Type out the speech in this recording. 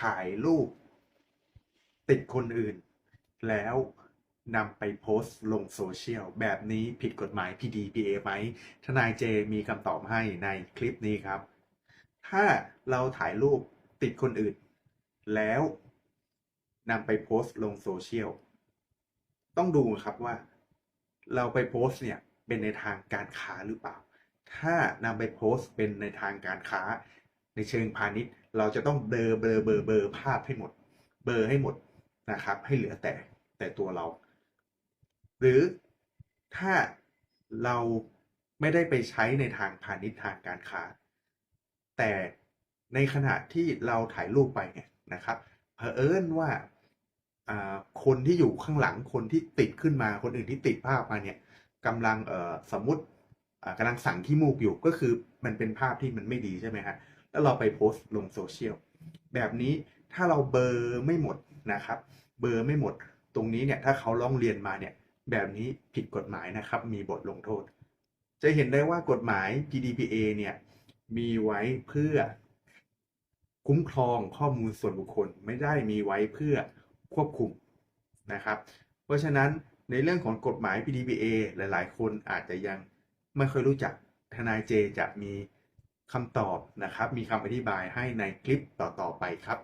ถ่ายรูป ติดคนอื่น แล้วนำไปโพสต์ลงโซเชียล แบบนี้ผิดกฎหมาย PDPA ไหม ทนายเจมีคำตอบให้ในคลิปนี้ครับ ถ้าเราถ่ายรูปติดคนอื่น แล้วนำไปโพสต์ลงโซเชียล ต้องดูครับว่า เราไปโพสต์เนี่ย เป็นในทางการค้าหรือเปล่า ถ้านำไปโพสต์เป็นในทางการค้า ในเชิงพาณิชย์ เราจะต้องเบลอเบลอเบลอเบลอภาพให้หมด เบลอให้หมดนะครับ ให้เหลือแต่แต่ตัวเรา หรือถ้าเราไม่ได้ไปใช้ในทางพาณิชย์ทางการค้า แต่ในขณะที่เราถ่ายรูปไปเนี่ยนะครับเผอิญว่าคนที่อยู่ข้างหลังคนที่ติดขึ้นมาคนอื่นที่ติดภาพมาเนี่ยกำลังสมมติ อ่ากำลังสั่งขี้มูกอยู่ก็คือมันเป็นภาพที่มันไม่ดีใช่ไหมฮะแล้วเราไปโพสต์ลงโซเชียลแบบนี้ถ้าเราเบอร์ไม่หมดนะครับ เบอร์ไม่หมดตรงนี้เนี่ยถ้าเขาร้องเรียนมาเนี่ยแบบนี้ผิดกฎหมายนะครับ มีบทลงโทษ จะเห็นได้ว่ากฎหมาย PDPA เนี่ยมีไว้เพื่อ คุ้มครองข้อมูลส่วนบุคคลไม่ได้มีไว้เพื่อควบคุมนะครับ เพราะฉะนั้นในเรื่องของกฎหมาย PDPA หลาย ๆ คนอาจจะยัง ไม่ค่อยรู้จักทนายเจจะมีคำตอบนะครับ มีคำอธิบายให้ในคลิปต่อๆไปครับ